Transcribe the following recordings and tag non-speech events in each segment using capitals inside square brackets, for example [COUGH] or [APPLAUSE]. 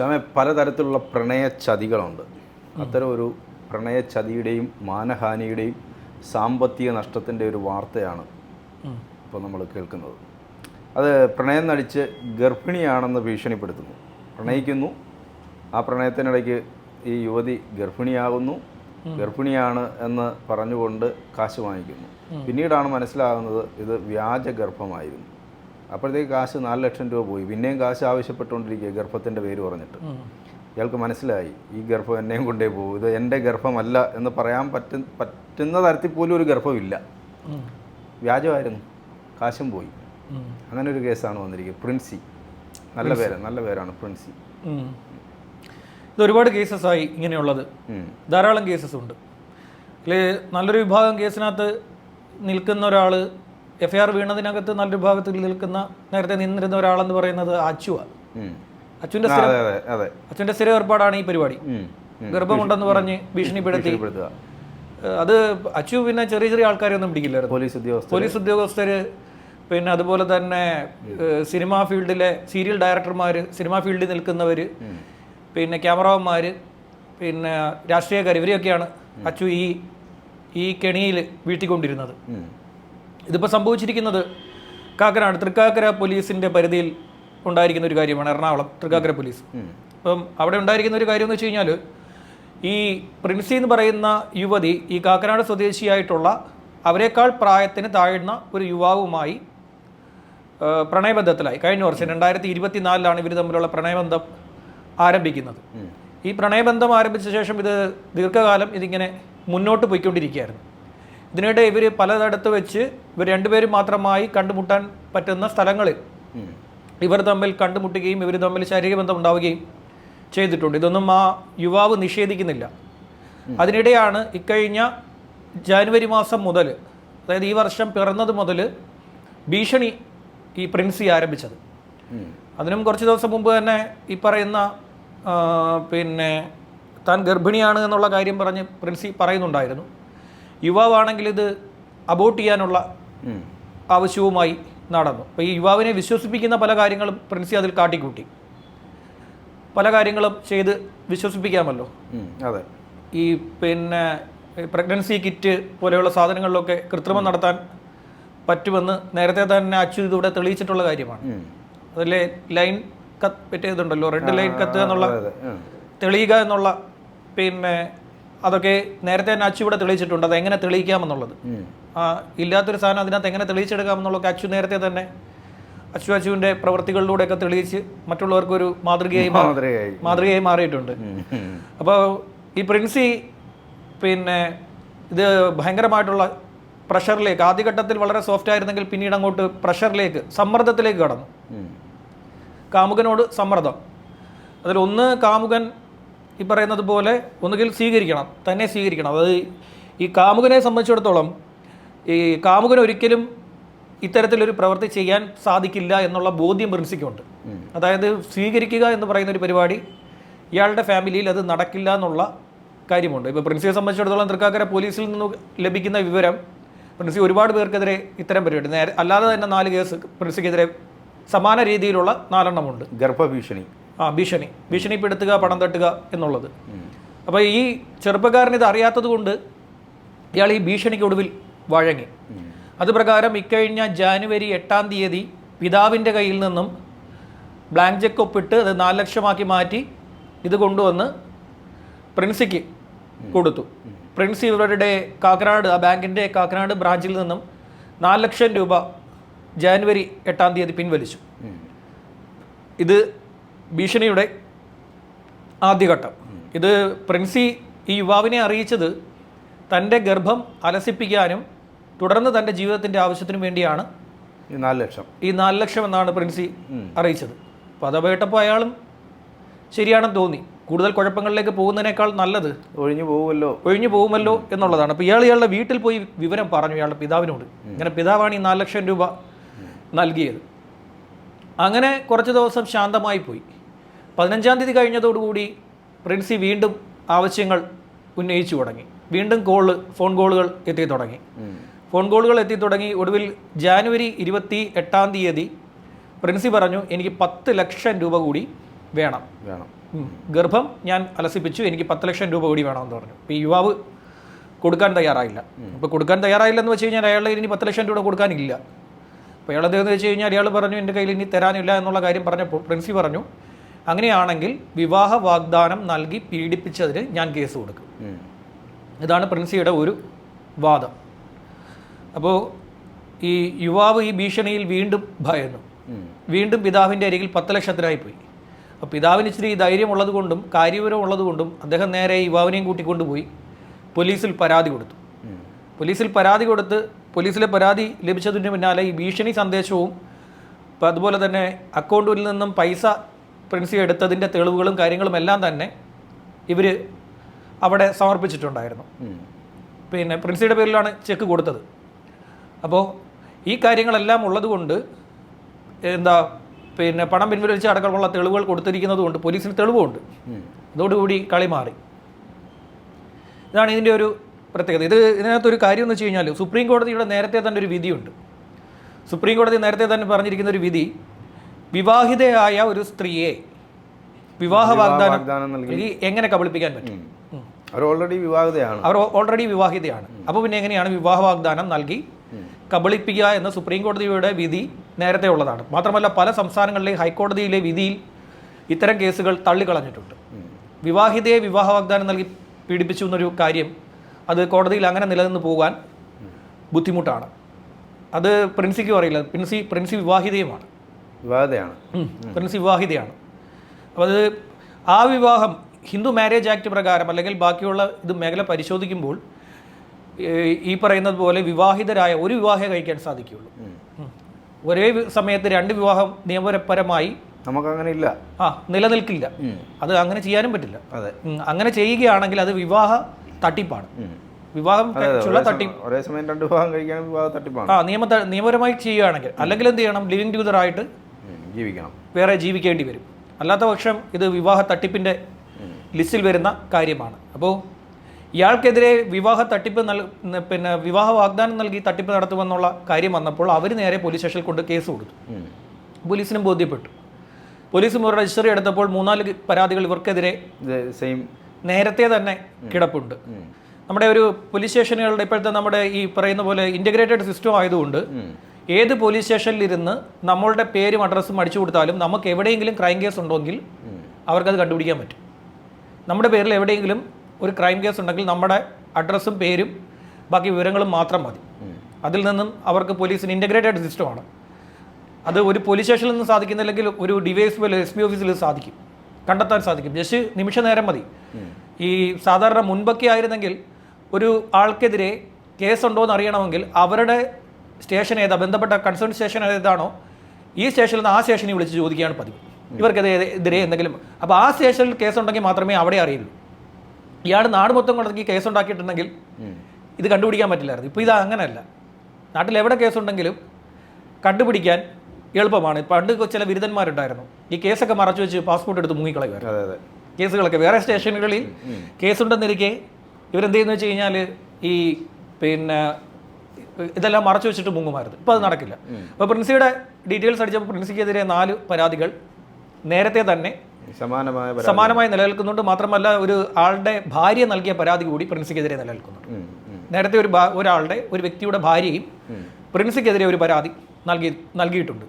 ശ്യാമെ പലതരത്തിലുള്ള പ്രണയ ചതികളുണ്ട് അത്തരം ഒരു പ്രണയ ചതിയുടെയും മാനഹാനിയുടെയും സാമ്പത്തിക നഷ്ടത്തിന്റെ ഒരു വാർത്തയാണ് ഇപ്പോൾ നമ്മൾ കേൾക്കുന്നത്. അത് പ്രണയം നടിച്ച് ഗർഭിണിയാണെന്ന് ഭീഷണിപ്പെടുത്തുന്നു. പ്രണയിക്കുന്നു. ആ പ്രണയത്തിനിടയ്ക്ക് ഈ യുവതി ഗർഭിണിയാകുന്നു. ഗർഭിണിയാണ് എന്ന് പറഞ്ഞുകൊണ്ട് കാശ് വാങ്ങിക്കുന്നു. പിന്നീടാണ് മനസ്സിലാകുന്നത് ഇത് വ്യാജ ഗർഭമായിരുന്നു അപ്പോഴത്തേക്ക് കാശ് നാല് ലക്ഷം രൂപ പോയി. പിന്നെയും കാശ് ആവശ്യപ്പെട്ടുകൊണ്ടിരിക്കുക ഗർഭത്തിന്റെ പേര് പറഞ്ഞിട്ട്. ഇയാൾക്ക് മനസ്സിലായി ഈ ഗർഭം എന്നെയും കൊണ്ടേ പോകും. ഇത് എന്റെ ഗർഭമല്ല എന്ന് പറയാൻ പറ്റ പറ്റുന്ന തരത്തിൽ പോലും ഒരു ഗർഭമില്ല. വ്യാജമായിരുന്നു. കാശും പോയി. അങ്ങനെ ഒരു കേസാണ് വന്നിരിക്കുന്നത്. പ്രിൻസി. നല്ല പേര് നല്ല പേരാണ് പ്രിൻസി. ഇത് ഒരുപാട് കേസസ് ആയി ഇങ്ങനെയുള്ളത്. ധാരാളം കേസസ് ഉണ്ട്. ഇതിൽ നല്ലൊരു വിഭാഗം കേസിനകത്ത് നിൽക്കുന്ന ഒരാൾ എഫ് ഐ ആർ വീണതിനകത്ത് നല്ലൊരു ഭാഗത്തിൽ നിൽക്കുന്ന നേരത്തെ നിന്നിരുന്ന ഒരാളെന്ന് പറയുന്നത് അച്ചുവാണ് അതെ അച്ഛന്റെ സ്ഥിര ഏർപ്പാടാണ് ഈ പരിപാടി. ഗർഭമുണ്ടെന്ന് പറഞ്ഞ് ഭീഷണിപ്പെടുത്തി. അത് അച്ചു പിന്നെ ചെറിയ ചെറിയ ആൾക്കാരെയൊന്നും പിടിക്കില്ലായിരുന്നു. പോലീസ് ഉദ്യോഗസ്ഥർ പോലീസ് ഉദ്യോഗസ്ഥര് പിന്നെ അതുപോലെ തന്നെ സിനിമാ ഫീൽഡിലെ സീരിയൽ ഡയറക്ടർമാർ സിനിമാ ഫീൽഡിൽ നിൽക്കുന്നവർ പിന്നെ ക്യാമറമാന്മാർ പിന്നെ രാഷ്ട്രീയക്കാർ ഇവരെയൊക്കെയാണ് അച്ചു ഈ ഈ കെണിയിൽ വീട്ടിക്കൊണ്ടിരുന്നത്. ഇതിപ്പോൾ സംഭവിച്ചിരിക്കുന്നത് കാക്കനാട് തൃക്കാക്കര പോലീസിന്റെ പരിധിയിൽ ഉണ്ടായിരിക്കുന്ന ഒരു കാര്യമാണ് എറണാകുളം തൃക്കാക്കര പോലീസ്. അപ്പം അവിടെ ഉണ്ടായിരിക്കുന്ന ഒരു കാര്യം എന്ന് വെച്ച് കഴിഞ്ഞാൽ ഈ പ്രിൻസി എന്ന് പറയുന്ന യുവതി ഈ കാക്കനാട് സ്വദേശിയായിട്ടുള്ള അവരെക്കാൾ പ്രായത്തിന് താഴ്ന്ന ഒരു യുവാവുമായി പ്രണയബന്ധത്തിലായി. കഴിഞ്ഞ വർഷം രണ്ടായിരത്തി ഇരുപത്തിനാലിലാണ് ഇവർ തമ്മിലുള്ള പ്രണയബന്ധം ആരംഭിക്കുന്നത്. ഈ പ്രണയബന്ധം ആരംഭിച്ച ശേഷം ഇത് ദീർഘകാലം ഇതിങ്ങനെ മുന്നോട്ട് പോയിക്കൊണ്ടിരിക്കുകയായിരുന്നു. ഇതിനിടെ ഇവർ പലയിടത്ത് വെച്ച് ഇവർ രണ്ടുപേരും മാത്രമായി കണ്ടുമുട്ടാൻ പറ്റുന്ന സ്ഥലങ്ങളിൽ ഇവർ തമ്മിൽ കണ്ടുമുട്ടുകയും ഇവർ തമ്മിൽ ശാരീരിക ബന്ധം ഉണ്ടാവുകയും ചെയ്തിട്ടുണ്ട്. ഇതൊന്നും ആ യുവാവ് നിഷേധിക്കുന്നില്ല. അതിനിടെയാണ് ഇക്കഴിഞ്ഞ ജാനുവരി മാസം മുതൽ അതായത് ഈ വർഷം പിറന്നത് മുതൽ ഭീഷണി ഈ പ്രിൻസി ആരംഭിച്ചത്. അതിനും കുറച്ച് ദിവസം മുമ്പ് തന്നെ ഈ പറയുന്ന പിന്നെ താൻ ഗർഭിണിയാണ് എന്നുള്ള കാര്യം പറഞ്ഞ് പ്രിൻസി പറയുന്നുണ്ടായിരുന്നു. യുവാവാണെങ്കിൽ ഇത് അബോട്ട് ചെയ്യാനുള്ള. ആവശ്യവുമായി നടന്നു. അപ്പോൾ ഈ യുവാവിനെ വിശ്വസിപ്പിക്കുന്ന പല കാര്യങ്ങളും പ്രിൻസി അതിൽ കാട്ടിക്കൂട്ടി. പല കാര്യങ്ങളും ചെയ്ത് വിശ്വസിപ്പിക്കാമല്ലോ. അതെ. ഈ പിന്നെ പ്രഗ്നൻസി കിറ്റ് പോലെയുള്ള സാധനങ്ങളിലൊക്കെ കൃത്രിമം നടത്താൻ പറ്റുമെന്ന് നേരത്തെ തന്നെ അച്ചു ഇതിവിടെ തെളിയിച്ചിട്ടുള്ള കാര്യമാണ്. അതിലെ ലൈൻ കത്ത് പറ്റിയതുണ്ടല്ലോ റെഡ് ലൈൻ കത്ത് എന്നുള്ള തെളിയുക എന്നുള്ള പിന്നെ അതൊക്കെ നേരത്തെ തന്നെ അച്ചു ഇവിടെ തെളിയിച്ചിട്ടുണ്ട്. അത് എങ്ങനെ തെളിയിക്കാമെന്നുള്ളത്. ഇല്ലാത്തൊരു സാധനം അതിനകത്ത് എങ്ങനെ തെളിയിച്ചെടുക്കാമെന്നുള്ളതൊക്കെ അച്ചു നേരത്തെ തന്നെ അച്ചു അച്ചുവിന്റെ പ്രവൃത്തികളിലൂടെയൊക്കെ തെളിയിച്ച് മറ്റുള്ളവർക്ക് ഒരു മാതൃകയായി. മാതൃകയായി മാറിയിട്ടുണ്ട്. അപ്പോൾ ഈ പ്രിൻസി പിന്നെ ഇത് ഭയങ്കരമായിട്ടുള്ള പ്രഷറിലേക്ക് ആദ്യഘട്ടത്തിൽ വളരെ സോഫ്റ്റ് ആയിരുന്നെങ്കിൽ പിന്നീട് അങ്ങോട്ട് പ്രഷറിലേക്ക് സമ്മർദ്ദത്തിലേക്ക് കടന്നു. കാമുകനോട് സമ്മർദ്ദം. അതിലൊന്ന് കാമുകൻ ഈ പറയുന്നത് പോലെ ഒന്നുകിൽ സ്വീകരിക്കണം തന്നെ സ്വീകരിക്കണം. അതായത് ഈ കാമുകനെ സംബന്ധിച്ചിടത്തോളം ഈ കാമുകൻ ഒരിക്കലും ഇത്തരത്തിലൊരു പ്രവൃത്തി ചെയ്യാൻ സാധിക്കില്ല എന്നുള്ള ബോധ്യം പ്രിൻസിക്കുണ്ട് അതായത് സ്വീകരിക്കുക എന്ന് പറയുന്ന ഒരു പരിപാടി ഇയാളുടെ ഫാമിലിയിൽ അത് നടക്കില്ല എന്നുള്ള കാര്യമുണ്ട്. ഇപ്പോൾ പ്രിൻസിയെ സംബന്ധിച്ചിടത്തോളം തൃക്കാക്കര പോലീസിൽ നിന്ന് ലഭിക്കുന്ന വിവരം പ്രിൻസി ഒരുപാട് പേർക്കെതിരെ ഇത്തരം പരിപാടി. നേരെ അല്ലാതെ തന്നെ നാല് കേസ് പ്രിൻസിക്കെതിരെ സമാന രീതിയിലുള്ള നാലെണ്ണമുണ്ട്. ഗർഭഭീഷണി. ആ ഭീഷണി. ഭീഷണിപ്പെടുത്തുക പണം തട്ടുക എന്നുള്ളത്. അപ്പോൾ ഈ ചെറുപ്പക്കാരൻ ഇത് അറിയാത്തത് കൊണ്ട് ഇയാൾ ഈ ഭീഷണിക്ക് ഒടുവിൽ വഴങ്ങി. അത് പ്രകാരം ഇക്കഴിഞ്ഞ ജാനുവരി എട്ടാം തീയതി പിതാവിന്റെ കയ്യിൽ നിന്നും ബ്ലാങ്ക് ചെക്ക് ഒപ്പിട്ട് അത് നാല് ലക്ഷമാക്കി മാറ്റി ഇത് കൊണ്ടുവന്ന് പ്രിൻസിക്ക് കൊടുത്തു. പ്രിൻസ് ഇവരുടെ കാക്കനാട് ആ ബാങ്കിന്റെ കാക്കനാട് ബ്രാഞ്ചിൽ നിന്നും നാല് ലക്ഷം രൂപ ജാനുവരി എട്ടാം തീയതി പിൻവലിച്ചു. ഇത് ഭീഷണിയുടെ ആദ്യഘട്ടം. ഇത് പ്രിൻസി ഈ യുവാവിനെ അറിയിച്ചത് തന്റെ ഗർഭം അലസിപ്പിക്കാനും തുടർന്ന് തന്റെ ജീവിതത്തിന്റെ ആവശ്യത്തിനും വേണ്ടിയാണ്. ഈ നാല് ലക്ഷം. ഈ നാല് ലക്ഷം എന്നാണ് പ്രിൻസി അറിയിച്ചത്. അപ്പോൾ അത് കേട്ടപ്പോൾ അയാളും ശരിയാണെന്ന് തോന്നി. കൂടുതൽ കുഴപ്പങ്ങളിലേക്ക് പോകുന്നതിനേക്കാൾ നല്ലത് ഒഴിഞ്ഞു പോകുമല്ലോ ഒഴിഞ്ഞു പോകുമല്ലോ എന്നുള്ളതാണ്. അപ്പോൾ ഇയാൾ ഇയാളുടെ വീട്ടിൽ പോയി വിവരം പറഞ്ഞു ഇയാളുടെ പിതാവിനോട്. ഇങ്ങനെ പിതാവാണ് ഈ നാല് ലക്ഷം രൂപ നൽകിയത്. അങ്ങനെ കുറച്ച് ദിവസം ശാന്തമായി പോയി. പതിനഞ്ചാം തീയതി കഴിഞ്ഞതോടുകൂടി പ്രിൻസി വീണ്ടും ആവശ്യങ്ങൾ ഉന്നയിച്ചു തുടങ്ങി. വീണ്ടും കോൾ ഫോൺ കോളുകൾ എത്തി തുടങ്ങി. ഫോൺ കോളുകൾ എത്തി തുടങ്ങി. ഒടുവിൽ ജാനുവരി ഇരുപത്തി എട്ടാം തീയതി പ്രിൻസി പറഞ്ഞു എനിക്ക് പത്ത് ലക്ഷം രൂപ കൂടി വേണം. വേണം. ഗർഭം ഞാൻ അലസിപ്പിച്ചു. എനിക്ക് പത്ത് ലക്ഷം രൂപ കൂടി വേണമെന്ന് പറഞ്ഞു. അപ്പോൾ ഈ യുവാവ് കൊടുക്കാൻ തയ്യാറായില്ല. അപ്പോൾ കൊടുക്കാൻ തയ്യാറായില്ല എന്ന് വെച്ച് കഴിഞ്ഞാൽ അയാളുടെ ഇനി പത്ത് ലക്ഷം രൂപ കൊടുക്കാനില്ല. അപ്പോൾ അയാൾ അദ്ദേഹം വെച്ച് കഴിഞ്ഞാൽ അയാൾ പറഞ്ഞു എന്റെ കയ്യിൽ ഇനി തരാനില്ല എന്നുള്ള കാര്യം പറഞ്ഞപ്പോൾ പ്രിൻസി പറഞ്ഞു അങ്ങനെയാണെങ്കിൽ വിവാഹ വാഗ്ദാനം നൽകി പീഡിപ്പിച്ചതിന് ഞാൻ കേസ് കൊടുക്കും. ഇതാണ് പ്രിൻസിയുടെ ഒരു വാദം. അപ്പോൾ ഈ യുവാവ് ഈ ഭീഷണിയിൽ വീണ്ടും ഭയന്നു. വീണ്ടും പിതാവിന്റെ അരികിൽ പത്ത് ലക്ഷത്തിനായി പോയി. അപ്പോൾ പിതാവിന് ഇച്ചിരി ധൈര്യമുള്ളത് കൊണ്ടും കാര്യവിവരം ഉള്ളത് കൊണ്ടും അദ്ദേഹം നേരെ യുവാവിനെയും കൂട്ടിക്കൊണ്ടുപോയി പോലീസിൽ പരാതി കൊടുത്തു. പോലീസിൽ പരാതി കൊടുത്ത് പോലീസിലെ പരാതി ലഭിച്ചതിന് പിന്നാലെ ഈ ഭീഷണി സന്ദേശവും അതുപോലെ തന്നെ അക്കൗണ്ടിൽ നിന്നും പൈസ പ്രിൻസി എടുത്തതിന്റെ തെളിവുകളും കാര്യങ്ങളും എല്ലാം തന്നെ ഇവർ അവിടെ സമർപ്പിച്ചിട്ടുണ്ടായിരുന്നു. പിന്നെ പ്രിൻസിയുടെ പേരിലാണ് ചെക്ക് കൊടുത്തത്. അപ്പോൾ ഈ കാര്യങ്ങളെല്ലാം ഉള്ളതുകൊണ്ട് എന്താ പിന്നെ പണം പിൻവലിച്ച അടക്കമുള്ള തെളിവുകൾ കൊടുത്തിരിക്കുന്നത് കൊണ്ട് പോലീസിന് തെളിവുമുണ്ട് ഉം. അതോടുകൂടി കളി മാറി. ഇതാണ് ഇതിന്റെ ഒരു പ്രത്യേകത. ഇത് ഇതിനകത്തൊരു കാര്യം എന്ന് വെച്ച് കഴിഞ്ഞാൽ സുപ്രീം കോടതിയുടെ നേരത്തെ തന്നെ ഒരു വിധിയുണ്ട്. സുപ്രീം കോടതി നേരത്തെ തന്നെ പറഞ്ഞിരിക്കുന്ന ഒരു വിധി വിവാഹിതയായ ഒരു സ്ത്രീയെ വിവാഹ വാഗ്ദാനം നൽകി. എങ്ങനെ കബളിപ്പിക്കാൻ പറ്റും. അവർ ഓൾറെഡി വിവാഹിതയാണ്. അവർ ഓൾറെഡി വിവാഹിതയാണ്. അപ്പോൾ പിന്നെ എങ്ങനെയാണ് വിവാഹ വാഗ്ദാനം നൽകി കബളിപ്പിക്കുക എന്ന സുപ്രീം കോടതിയുടെ വിധി നേരത്തെ ഉള്ളതാണ്. മാത്രമല്ല പല സംസ്ഥാനങ്ങളിലെയും ഹൈക്കോടതിയിലെ വിധിയിൽ ഇത്തരം കേസുകൾ തള്ളിക്കളഞ്ഞിട്ടുണ്ട്. വിവാഹിതയെ വിവാഹ വാഗ്ദാനം നൽകി പീഡിപ്പിച്ചു എന്നൊരു കാര്യം അത് കോടതിയിൽ അങ്ങനെ നിലനിന്ന് പോകാൻ ബുദ്ധിമുട്ടാണ്. അത് പ്രിൻസിക്ക് അറിയില്ല പ്രിൻസി പ്രിൻസി വിവാഹിതയുമാണ്. വിവാഹിതയാണ്. പ്രിൻസ് വിവാഹിതയാണ്. അപ്പോൾ അത് ആ വിവാഹം ഹിന്ദു മാരേജ് ആക്ട് പ്രകാരം അല്ലെങ്കിൽ ബാക്കിയുള്ള ഇത് മേഖല പരിശോധിക്കുമ്പോൾ ഈ പറയുന്നത് പോലെ വിവാഹിതരായ ഒരു വിവാഹം കഴിക്കാൻ സാധിക്കുകയുള്ളൂ. ഒരേ സമയത്ത് രണ്ട് വിവാഹം നിയമപരമായി നമുക്കങ്ങനെ ഇല്ല ആ നിലനിൽക്കില്ല. അത് അങ്ങനെ ചെയ്യാനും പറ്റില്ല. അതെ. അങ്ങനെ ചെയ്യുകയാണെങ്കിൽ അത് വിവാഹ തട്ടിപ്പാണ്. വിവാഹം ഒരേ തട്ടിപ്പ്. സമയം- ഒരേ സമയം രണ്ട് വിവാഹം കഴിക്കാൻ വിവാഹ തട്ടിപ്പാണ്. ആ നിയമ നിയമപരമായി ചെയ്യുകയാണെങ്കിൽ അല്ലെങ്കിൽ എന്ത് ചെയ്യണം? ലിവിങ് ടുഗദറായിട്ട് ഉം. ജീവിക്കണം. വേറെ ജീവിക്കേണ്ടി വരും. അല്ലാത്ത പക്ഷം ഇത് വിവാഹ തട്ടിപ്പിന്റെ ലിസ്റ്റിൽ വരുന്ന കാര്യമാണ്. അപ്പോൾ ഇയാൾക്കെതിരെ വിവാഹ തട്ടിപ്പ് നൽ പിന്നെ വിവാഹ വാഗ്ദാനം നൽകി തട്ടിപ്പ് നടത്തുമെന്നുള്ള കാര്യം വന്നപ്പോൾ അവർ നേരെ പോലീസ് സ്റ്റേഷനിൽ കൊണ്ട് കേസ് കൊടുത്തു. പോലീസിനും ബോധ്യപ്പെട്ടു. പോലീസ് ഒരു രജിസ്റ്ററി എടുത്തപ്പോൾ മൂന്നാൽ പരാതികൾ ഇവർക്കെതിരെ സെയിം നേരത്തെ തന്നെ കിടപ്പുണ്ട്. നമ്മുടെ ഒരു പോലീസ് സ്റ്റേഷനുകളുടെ ഇപ്പോഴത്തെ നമ്മുടെ ഈ പറയുന്ന പോലെ ഇന്റഗ്രേറ്റഡ് സിസ്റ്റം ആയതുകൊണ്ട് ഏത് പോലീസ് സ്റ്റേഷനിൽ ഇരുന്ന് നമ്മളുടെ പേരും അഡ്രസ്സും അടിച്ചു കൊടുത്താലും നമുക്ക് എവിടെയെങ്കിലും ക്രൈം കേസ് ഉണ്ടെങ്കിൽ അവർക്കത് കണ്ടുപിടിക്കാൻ പറ്റും. നമ്മുടെ പേരിൽ എവിടെയെങ്കിലും ഒരു ക്രൈം കേസ് ഉണ്ടെങ്കിൽ നമ്മുടെ അഡ്രസ്സും പേരും ബാക്കി വിവരങ്ങളും മാത്രം മതി. അതിൽ നിന്നും അവർക്ക് പോലീസിന് ഇന്റഗ്രേറ്റഡ് സിസ്റ്റമാണ് അത് ഒരു പോലീസ് സ്റ്റേഷനിൽ നിന്ന് സാധിക്കുന്നില്ലെങ്കിൽ ഒരു ഡിവൈസ് പോലെ എസ് പി ഓഫീസിൽ സാധിക്കും. കണ്ടെത്താൻ സാധിക്കും. ജസ്റ്റ് നിമിഷ നേരം മതി. ഈ സാധാരണ മുൻപൊക്കെ ആയിരുന്നെങ്കിൽ ഒരു ആൾക്കെതിരെ കേസുണ്ടോ എന്ന് അറിയണമെങ്കിൽ അവരുടെ സ്റ്റേഷൻ ഏതാ? ബന്ധപ്പെട്ട കൺസേൺ സ്റ്റേഷൻ ഏതാണോ? ഈ സ്റ്റേഷനിൽ നിന്ന് ആ സ്റ്റേഷനിൽ വിളിച്ച് ചോദിക്കുകയാണ് പതിവ്. ഇവർക്കെതിരെ എന്തെങ്കിലും അപ്പോൾ ആ സ്റ്റേഷനിൽ കേസുണ്ടെങ്കിൽ മാത്രമേ അവിടെ അറിയുള്ളൂ. ഇയാൾ നാട് മൊത്തം കൊണ്ടെങ്കിൽ കേസ് ഉണ്ടാക്കിയിട്ടുണ്ടെങ്കിൽ ഇത് കണ്ടുപിടിക്കാൻ പറ്റില്ലായിരുന്നു. ഇപ്പോൾ ഇത് അങ്ങനെയല്ല. നാട്ടിൽ എവിടെ കേസുണ്ടെങ്കിലും കണ്ടുപിടിക്കാൻ എളുപ്പമാണ്. പണ്ട് ചില ബിരുദന്മാരുണ്ടായിരുന്നു ഈ കേസൊക്കെ മറച്ചു വെച്ച് പാസ്പോർട്ട് എടുത്ത് മുങ്ങിക്കളയുമായിരുന്നു. അതെ അതെ. കേസുകളൊക്കെ വേറെ സ്റ്റേഷനുകളിൽ കേസുണ്ടെന്നിരിക്കെ ഇവരെന്ത് ചെയ്യുന്നു വെച്ച് കഴിഞ്ഞാൽ ഈ പിന്നെ ഇതെല്ലാം മറച്ചു വെച്ചിട്ട് മുങ്ങുമായിരുന്നു. ഇപ്പോൾ അത് നടക്കില്ല. അപ്പോൾ പ്രിൻസിയുടെ ഡീറ്റെയിൽസ് അടിച്ചപ്പോൾ പ്രിൻസിക്കെതിരെ നാല് പരാതികൾ നേരത്തെ തന്നെ സമാനമായ. സമാനമായി നിലനിൽക്കുന്നുണ്ട്. മാത്രമല്ല ഒരു ആളുടെ ഭാര്യ നൽകിയ പരാതി കൂടി പ്രിൻസിക്കെതിരെ നിലനിൽക്കുന്നുണ്ട്. നേരത്തെ ഒരു ഒരാളുടെ ഒരു വ്യക്തിയുടെ ഭാര്യയും പ്രിൻസിക്കെതിരെ ഒരു പരാതി നൽകി നൽകിയിട്ടുണ്ട്.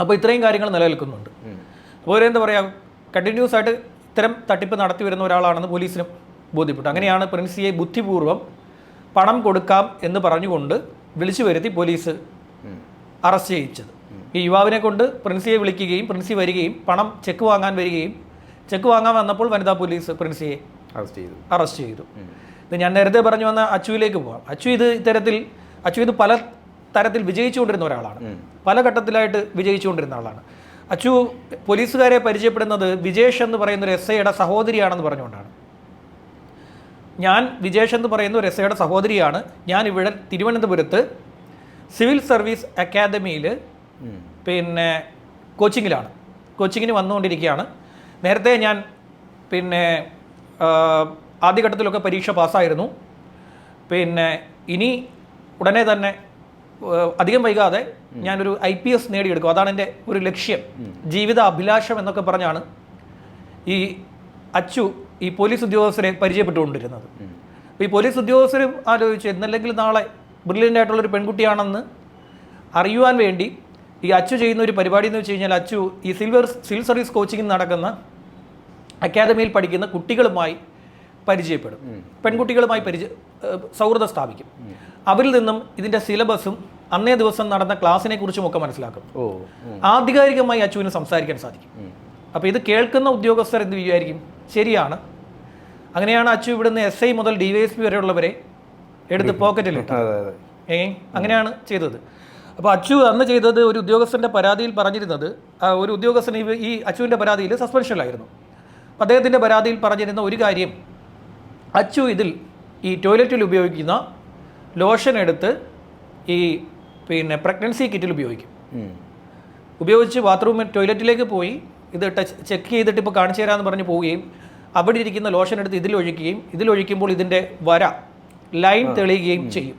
അപ്പോൾ ഇത്രയും കാര്യങ്ങൾ നിലനിൽക്കുന്നുണ്ട്. അപ്പോൾ എന്താ പറയുക കണ്ടിന്യൂസ് ആയിട്ട് ഇത്തരം തട്ടിപ്പ് നടത്തി വരുന്ന ഒരാളാണെന്ന് പോലീസിനും ബോധ്യപ്പെട്ടു. അങ്ങനെയാണ് പ്രിൻസിയെ ബുദ്ധിപൂർവം പണം കൊടുക്കാം എന്ന് പറഞ്ഞുകൊണ്ട് വിളിച്ചു വരുത്തി പോലീസ് അറസ്റ്റ് ചെയ്യിച്ചത്. ഈ യുവാവിനെ കൊണ്ട് പ്രിൻസിയെ വിളിക്കുകയും പ്രിൻസി വരികയും പണം ചെക്ക് വാങ്ങാൻ വരികയും ചെക്ക് വാങ്ങാൻ വന്നപ്പോൾ വനിതാ പോലീസ് പ്രിൻസിയെ അറസ്റ്റ് ചെയ്തു. അറസ്റ്റ് ചെയ്തു. ഇത് ഞാൻ നേരത്തെ പറഞ്ഞു വന്ന അച്ചുവിലേക്ക് പോവാം. അച്ചു ഇത് ഇത്തരത്തിൽ അച്ചു ഇത് പല തരത്തിൽ വിജയിച്ചുകൊണ്ടിരുന്ന ഒരാളാണ്. പല ഘട്ടത്തിലായിട്ട് വിജയിച്ചുകൊണ്ടിരുന്ന ആളാണ്. അച്ചു പോലീസുകാരെ പരിചയപ്പെടുന്നത് വിജേഷ് എന്ന് പറയുന്ന ഒരു എസ് ഐയുടെ സഹോദരിയാണെന്ന് പറഞ്ഞുകൊണ്ടാണ്. ഞാൻ വിജേഷ് എന്ന് പറയുന്ന ഒരു എസ് ഐയുടെ സഹോദരിയാണ്. ഞാൻ ഇവിടെ തിരുവനന്തപുരത്ത് സിവിൽ സർവീസ് അക്കാദമിയിൽ പിന്നെ കോച്ചിങ്ങിലാണ്. കോച്ചിങ്ങിന് വന്നുകൊണ്ടിരിക്കുകയാണ്. നേരത്തെ ഞാൻ പിന്നെ ആദ്യഘട്ടത്തിലൊക്കെ പരീക്ഷ പാസ്സായിരുന്നു. പിന്നെ ഇനി ഉടനെ തന്നെ അധികം വൈകാതെ ഞാനൊരു ഐ പി എസ് നേടിയെടുക്കും. അതാണ് എന്റെ ഒരു ലക്ഷ്യം. ജീവിത അഭിലാഷം എന്നൊക്കെ പറഞ്ഞാണ് ഈ അച്ചു ഈ പോലീസ് ഉദ്യോഗസ്ഥരെ പരിചയപ്പെട്ടുകൊണ്ടിരുന്നത്. അപ്പോൾ ഈ പോലീസ് ഉദ്യോഗസ്ഥരും ആലോചിച്ച് എന്നല്ലെങ്കിൽ നാളെ ബ്രില്യന്റ് ആയിട്ടുള്ളൊരു പെൺകുട്ടിയാണെന്ന് അറിയുവാൻ വേണ്ടി ഈ അച്ചു ചെയ്യുന്ന ഒരു പരിപാടി എന്ന് വെച്ച് കഴിഞ്ഞാൽ അച്ചു ഈ സിൽവർ സിവിൽ സർവീസ് കോച്ചിങ് നടക്കുന്ന അക്കാദമിയിൽ പഠിക്കുന്ന കുട്ടികളുമായി പരിചയപ്പെടും. പെൺകുട്ടികളുമായി പരിചയ സൗഹൃദം സ്ഥാപിക്കും. അവരിൽ നിന്നും ഇതിന്റെ സിലബസും അന്നേ ദിവസം നടന്ന ക്ലാസ്സിനെ കുറിച്ചും ഒക്കെ മനസ്സിലാക്കും ആധികാരികമായി അച്ചുവിന് സംസാരിക്കാൻ സാധിക്കും. അപ്പോൾ ഇത് കേൾക്കുന്ന ഉദ്യോഗസ്ഥർ എന്ത് വിചാരിക്കും ശരിയാണ്. അങ്ങനെയാണ് അച്ചു ഇവിടുന്ന് എസ് ഐ മുതൽ ഡി വൈ എസ് പി വരെയുള്ളവരെ എടുത്ത് പോക്കറ്റിൽ ഏ അങ്ങനെയാണ് ചെയ്തത്. അപ്പോൾ അച്ചു അന്ന് ചെയ്തത് ഒരു ഉദ്യോഗസ്ഥന്റെ പരാതിയിൽ പറഞ്ഞിരുന്നത് ഒരു ഉദ്യോഗസ്ഥൻ ഈ- ഈ അച്ചുവിന്റെ പരാതിയിൽ സസ്പെൻഷനിലായിരുന്നു അപ്പോൾ അദ്ദേഹത്തിന്റെ പരാതിയിൽ പറഞ്ഞിരുന്ന ഒരു കാര്യം അച്ചു ഇതിൽ ഈ ടോയ്ലറ്റിൽ ഉപയോഗിക്കുന്ന ലോഷൻ എടുത്ത് ഈ പിന്നെ പ്രഗ്നൻസി കിറ്റിൽ ഉപയോഗിക്കും. ഉപയോഗിച്ച് ബാത്റൂമിൽ ടോയ്ലറ്റിലേക്ക് പോയി ഇത് ടച്ച് ചെക്ക് ചെയ്തിട്ട് ഇപ്പോൾ കാണിച്ചു തരാമെന്ന് പറഞ്ഞ് പോവുകയും അവിടെ ഇരിക്കുന്ന ലോഷൻ എടുത്ത് ഇതിലൊഴിക്കുകയും ഇതിലൊഴിക്കുമ്പോൾ ഇതിന്റെ വര ലൈൻ തെളിയുകയും ചെയ്യും.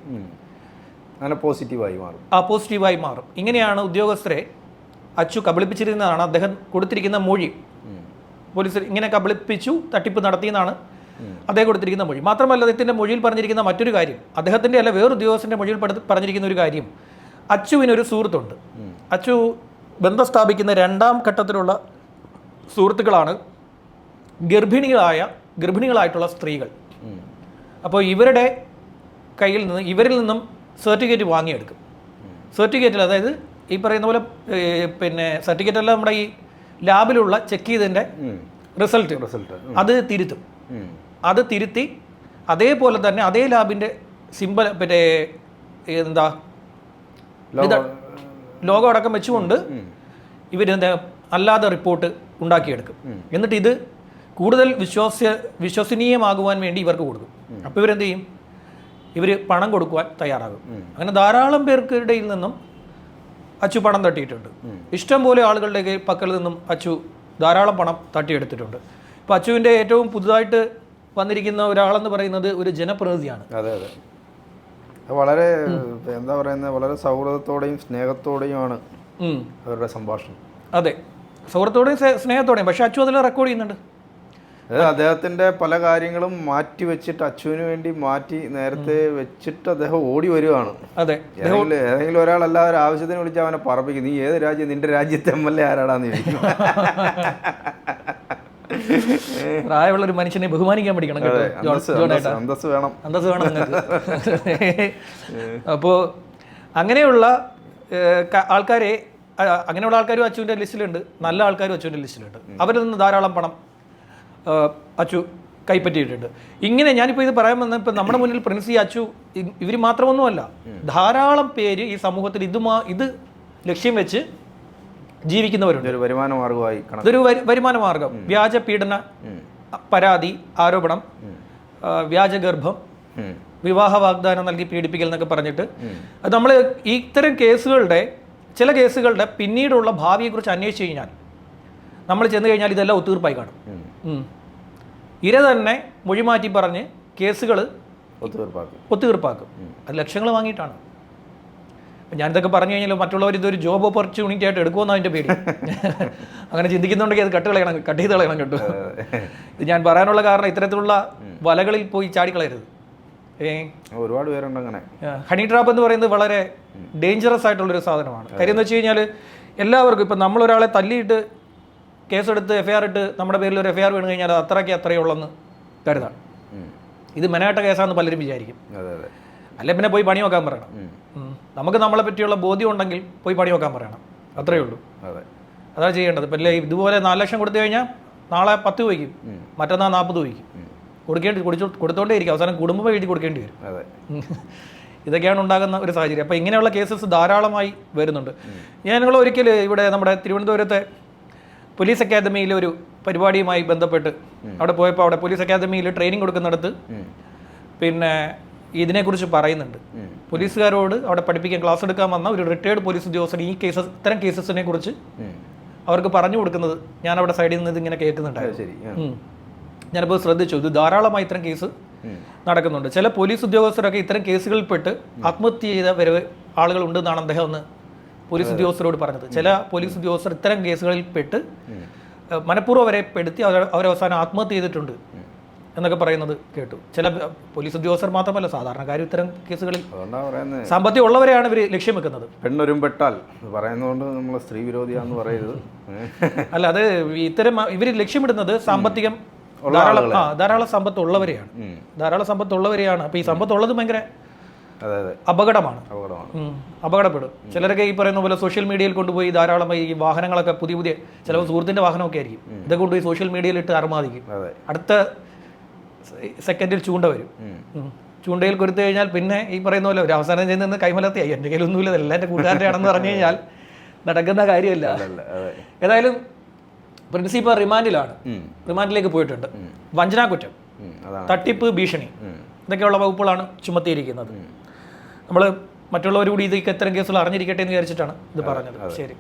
അങ്ങനെ പോസിറ്റീവായി മാറും. ആ പോസിറ്റീവായി മാറും. ഇങ്ങനെയാണ് ഉദ്യോഗസ്ഥരെ അച്ചു കബളിപ്പിച്ചിരുന്നതാണ്. അദ്ദേഹം കൊടുത്തിരിക്കുന്ന മൊഴി. പോലീസ് ഇങ്ങനെ കബളിപ്പിച്ചു തട്ടിപ്പ് നടത്തിയെന്നാണ് അദ്ദേഹം കൊടുത്തിരിക്കുന്ന മൊഴി. മാത്രമല്ല അദ്ദേഹത്തിന്റെ മൊഴിയിൽ പറഞ്ഞിരിക്കുന്ന മറ്റൊരു കാര്യം. അദ്ദേഹത്തിന്റെ അല്ല വേറെ ഉദ്യോഗസ്ഥന്റെ മൊഴിയിൽ പറഞ്ഞിരിക്കുന്ന ഒരു കാര്യം. അച്ചുവിനൊരു സുഹൃത്തുണ്ട്. അച്ചു ബന്ധം സ്ഥാപിക്കുന്ന രണ്ടാം ഘട്ടത്തിലുള്ള സുഹൃത്തുക്കളാണ് ഗർഭിണികളായ ഗർഭിണികളായിട്ടുള്ള സ്ത്രീകൾ. അപ്പോൾ ഇവരുടെ കയ്യിൽ നിന്ന് ഇവരിൽ നിന്നും സർട്ടിഫിക്കറ്റ് വാങ്ങിയെടുക്കും. സർട്ടിഫിക്കറ്റിൽ അതായത് ഈ പറയുന്ന പോലെ പിന്നെ സർട്ടിഫിക്കറ്റ് എല്ലാം നമ്മുടെ ഈ ലാബിലുള്ള ചെക്ക് ചെയ്തതിന്റെ. റിസൾട്ട്. റിസൾട്ട്. അത് തിരുത്തും. അത് തിരുത്തി അതേപോലെ തന്നെ അതേ ലാബിന്റെ സിമ്പൽ പിന്നെ എന്താ ലോഗോ അടക്കം വെച്ചുകൊണ്ട് ഇവരെന്താ അല്ലാതെ റിപ്പോർട്ട് ഉണ്ടാക്കിയെടുക്കും. എന്നിട്ട് ഇത് കൂടുതൽ വിശ്വാസ്യ വിശ്വസനീയമാകുവാൻ വേണ്ടി ഇവർക്ക് കൊടുക്കും. അപ്പോൾ ഇവരെന്ത് ചെയ്യും ഇവർ പണം കൊടുക്കുവാൻ തയ്യാറാകും. അങ്ങനെ ധാരാളം പേർക്കിടയിൽ നിന്നും അച്ചു പണം തട്ടിയിട്ടുണ്ട്. ഇഷ്ടം പോലെ ആളുകളുടെ പക്കൽ നിന്നും അച്ചു ധാരാളം പണം തട്ടിയെടുത്തിട്ടുണ്ട്. ഇപ്പോൾ അച്ചുവിന്റെ ഏറ്റവും പുതുതായിട്ട് വന്നിരിക്കുന്ന ഒരാളെന്ന് പറയുന്നത് ഒരു ജനപ്രതിനിധിയാണ്. അതെ അതെ. വളരെ എന്താ പറയുന്നത്? വളരെ സൗഹൃദത്തോടെയും സ്നേഹത്തോടെയുമാണ്. അവരുടെ സംഭാഷണം. അതെ. സുഹൃത്തോടെയും സ്നേ- സ്നേഹത്തോടെയും. പക്ഷെ അച്ചു അതിൽ റെക്കോർഡ് ചെയ്യുന്നുണ്ട്. അതെ അദ്ദേഹത്തിന്റെ പല കാര്യങ്ങളും മാറ്റി വെച്ചിട്ട് അച്ചുവിന് വേണ്ടി മാറ്റി നേരത്തെ വെച്ചിട്ട് അദ്ദേഹം ഓടി വരുവാണ്. അതെ. ഏതെങ്കിലും ഒരാളല്ല ഒരാൾ ഒരു ആവശ്യത്തിന് വിളിച്ച് അവനെ പറപ്പിക്കും നീ ഏത് രാജ്യം? നിന്റെ രാജ്യത്തെ എം എൽ എ ആരാടാന്ന് ചോദിക്കും. [LAUGHS] പ്രായമുള്ള ഒരു മനുഷ്യനെ ബഹുമാനിക്കാൻ പഠിക്കണം അന്തസ്സ് വേണം. അന്തസ് വേണം [LAUGHS] [LAUGHS] അപ്പോൾ അങ്ങനെയുള്ള ആൾക്കാരെ അങ്ങനെയുള്ള ആൾക്കാരും അച്ചുവിന്റെ ലിസ്റ്റിലുണ്ട്. നല്ല ആൾക്കാരും അച്ചുവിന്റെ ലിസ്റ്റിലുണ്ട്. അവരിൽ നിന്ന് ധാരാളം പണം അച്ചു കൈപ്പറ്റിയിട്ടുണ്ട്. ഇങ്ങനെ ഞാനിപ്പോൾ ഇത് പറയാൻ വന്ന ഇപ്പം നമ്മുടെ മുന്നിൽ പ്രിൻസി അച്ചു ഇവർ മാത്രമൊന്നുമല്ല. ധാരാളം പേര് ഈ സമൂഹത്തിൽ ഇതുമാ ഇത് ലക്ഷ്യം വെച്ച് ജീവിക്കുന്നവരുണ്ട്. ഒരു വരുമാന മാർഗമായി ഇതൊരു വരു- വരുമാന മാർഗം വ്യാജ പീഡന പരാതി ആരോപണം വ്യാജ ഗർഭം വിവാഹ വാഗ്ദാനം നൽകി പീഡിപ്പിക്കൽ എന്നൊക്കെ പറഞ്ഞിട്ട് നമ്മൾ ഇത്തരം കേസുകളുടെ ചില കേസുകളുടെ പിന്നീടുള്ള ഭാവിയെക്കുറിച്ച് അന്വേഷിച്ച് കഴിഞ്ഞാൽ നമ്മൾ ചെന്ന് കഴിഞ്ഞാൽ ഇതെല്ലാം ഒത്തീർപ്പായി കാണും. ഇര തന്നെ മൊഴി മാറ്റി പറഞ്ഞ് കേസുകൾ ഒത്തുതീർപ്പാക്കും. ഒത്തുതീർപ്പാക്കും. അത് ലക്ഷങ്ങൾ വാങ്ങിയിട്ടാണ്. അപ്പം ഞാനിതൊക്കെ പറഞ്ഞു കഴിഞ്ഞാൽ മറ്റുള്ളവർ ഇതൊരു ജോബ് ഓപ്പർച്യൂണിറ്റി ആയിട്ട് എടുക്കുമെന്ന് അതിന്റെ പേടി. [LAUGHS] അങ്ങനെ ചിന്തിക്കുന്നുണ്ടെങ്കിൽ അത് കട്ട് കളയണം കട്ട് ചെയ്ത് കളയണം കേട്ടോ. ഇത് ഞാൻ പറയാനുള്ള കാരണം ഇത്തരത്തിലുള്ള വലകളിൽ പോയി ചാടിക്കളയരുത്. ഒരുപാട് പേരുണ്ട് അങ്ങനെ. ഹണി ട്രാപ്പ് എന്ന് പറയുന്നത് വളരെ ഡേഞ്ചറസ് ആയിട്ടുള്ളൊരു സാധനമാണ്. കാര്യം എന്ന് വെച്ച് കഴിഞ്ഞാൽ എല്ലാവർക്കും ഇപ്പം നമ്മളൊരാളെ തല്ലിയിട്ട് കേസെടുത്ത് എഫ് ഐ ആർ ഇട്ട് നമ്മുടെ പേരിൽ ഒരു എഫ് ഐ ആർ വീണ് കഴിഞ്ഞാൽ അത് അത്രയ്ക്ക് അത്രയേ ഉള്ളെന്ന് കരുതാണ്. ഇത് മെനാട്ട കേസാണെന്ന് പലരും വിചാരിക്കും. അല്ലെ പിന്നെ പോയി പണി നോക്കാൻ പറയണം. നമുക്ക് നമ്മളെ പറ്റിയുള്ള ബോധ്യം ഉണ്ടെങ്കിൽ പോയി പണി നോക്കാൻ പറയണം. അത്രയേ ഉള്ളൂ. അതെ. അതാണ് ചെയ്യേണ്ടത്. ഇപ്പം ഇതുപോലെ നാല് ലക്ഷം കൊടുത്തു കഴിഞ്ഞാൽ നാളെ പത്ത് വയ്ക്കും മറ്റന്നാൾ നാൽപ്പത് വയ്ക്കും കൊടുക്കേണ്ടി കൊടുത്തു കൊടുത്തോണ്ടേ ഇരിക്കും അവസാനം കുടുംബം എഴുതി കൊടുക്കേണ്ടി വരും. അതെ. [LAUGHS] ഇതൊക്കെയാണ് ഉണ്ടാകുന്ന ഒരു സാഹചര്യം. അപ്പോൾ ഇങ്ങനെയുള്ള കേസസ് ധാരാളമായി വരുന്നുണ്ട്. ഞാൻ നിങ്ങൾ ഒരിക്കൽ ഇവിടെ നമ്മുടെ തിരുവനന്തപുരത്തെ പോലീസ് അക്കാദമിയിലെ ഒരു പരിപാടിയുമായി ബന്ധപ്പെട്ട് അവിടെ പോയപ്പോൾ അവിടെ പോലീസ് അക്കാദമിയിൽ ട്രെയിനിങ് കൊടുക്കുന്നിടത്ത് പിന്നെ ഇതിനെക്കുറിച്ച് പറയുന്നുണ്ട്. പോലീസുകാരോട് അവിടെ പഠിപ്പിക്കാൻ ക്ലാസ് എടുക്കാൻ വന്ന ഒരു റിട്ടയേർഡ് പോലീസ് ഉദ്യോഗസ്ഥൻ ഈ കേസസ് ഇത്തരം കേസസിനെ കുറിച്ച് അവർക്ക് പറഞ്ഞു കൊടുക്കുന്നത് ഞാൻ അവിടെ സൈഡിൽ നിന്ന് ഇതിങ്ങനെ കേൾക്കുന്നുണ്ടായിരുന്നു. ഞാനിപ്പോൾ ശ്രദ്ധിച്ചു ഇത് ധാരാളമായി ഇത്തരം കേസ് നടക്കുന്നുണ്ട്. ചില പോലീസ് ഉദ്യോഗസ്ഥരൊക്കെ ഇത്തരം കേസുകളിൽപ്പെട്ട് ആത്മഹത്യ ചെയ്ത വരവ് ആളുകളുണ്ടെന്നാണ് അദ്ദേഹം ഒന്ന് പോലീസ് ഉദ്യോഗസ്ഥരോട് പറഞ്ഞത്. ചില പോലീസ് ഉദ്യോഗസ്ഥർ ഇത്തരം കേസുകളിൽ പെട്ട് മനഃപൂർവം വരെ പെടുത്തി അവരവസാനം ആത്മഹത്യ ചെയ്തിട്ടുണ്ട് എന്നൊക്കെ പറയുന്നത് കേട്ടു. ചില പോലീസ് ഉദ്യോഗസ്ഥർ മാത്രമല്ല സാധാരണക്കാർ ഇത്തരം കേസുകളിൽ സാമ്പത്തികം ഉള്ളവരെയാണ് ഇവർ ലക്ഷ്യം വെക്കുന്നത്. പെണ്ണൊരുമ്പെട്ടാൽ പറയുന്നതുകൊണ്ട് നമ്മൾ സ്ത്രീ വിരോധിയാന്ന് പറയരുത്. അല്ല അത് ഇത്തരം ഇവർ ലക്ഷ്യമിടുന്നത് സാമ്പത്തികം ധാരാളം ആ ധാരാളം സമ്പത്ത് ഉള്ളവരെയാണ് ധാരാളം സമ്പത്ത് ഉള്ളവരെയാണ് അപ്പോൾ ഈ സമ്പത്ത് ഉള്ളത് ഭയങ്കര അപകടമാണ്. അപകടപ്പെടും. ചിലരൊക്കെ ഈ പറയുന്ന പോലെ സോഷ്യൽ മീഡിയയിൽ കൊണ്ടുപോയി ധാരാളമായി ഈ വാഹനങ്ങളൊക്കെ പുതിയ പുതിയ ചിലപ്പോൾ സുഹൃത്തിന്റെ വാഹനമൊക്കെ ആയിരിക്കും. ഇതൊക്കെ കൊണ്ടുപോയി സോഷ്യൽ മീഡിയയിൽ ഇട്ട് അർമാദിക്കും അടുത്ത സെക്കൻഡിൽ ചൂണ്ട വരും. ചൂണ്ടയിൽ കൊടുത്തു കഴിഞ്ഞാൽ പിന്നെ ഈ പറയുന്ന പോലെ ഒരു അവസാനം ചെയ്യുന്ന കൈമലത്തിയായി എന്റെ കയ്യിലൊന്നുമില്ല ഇതെല്ലാം എന്റെ കൂട്ടുകാരുടെ ആണെന്ന് പറഞ്ഞു കഴിഞ്ഞാൽ നടക്കുന്ന കാര്യമല്ല. അല്ല പ്രിൻസിപ്പൽ റിമാൻഡിലാണ് റിമാൻഡിലേക്ക് പോയിട്ടുണ്ട്. വഞ്ചനാകുറ്റം തട്ടിപ്പ് ഭീഷണി. ഇതൊക്കെയുള്ള വകുപ്പുകളാണ് ചുമത്തിയിരിക്കുന്നത്. നമ്മൾ മറ്റുള്ളവർ കൂടി ഇതൊക്കെ ഇത്തരം കേസുകൾ അറിഞ്ഞിരിക്കട്ടെ എന്ന് വിചാരിച്ചിട്ടാണ് ഇത് പറഞ്ഞത്. ശരി.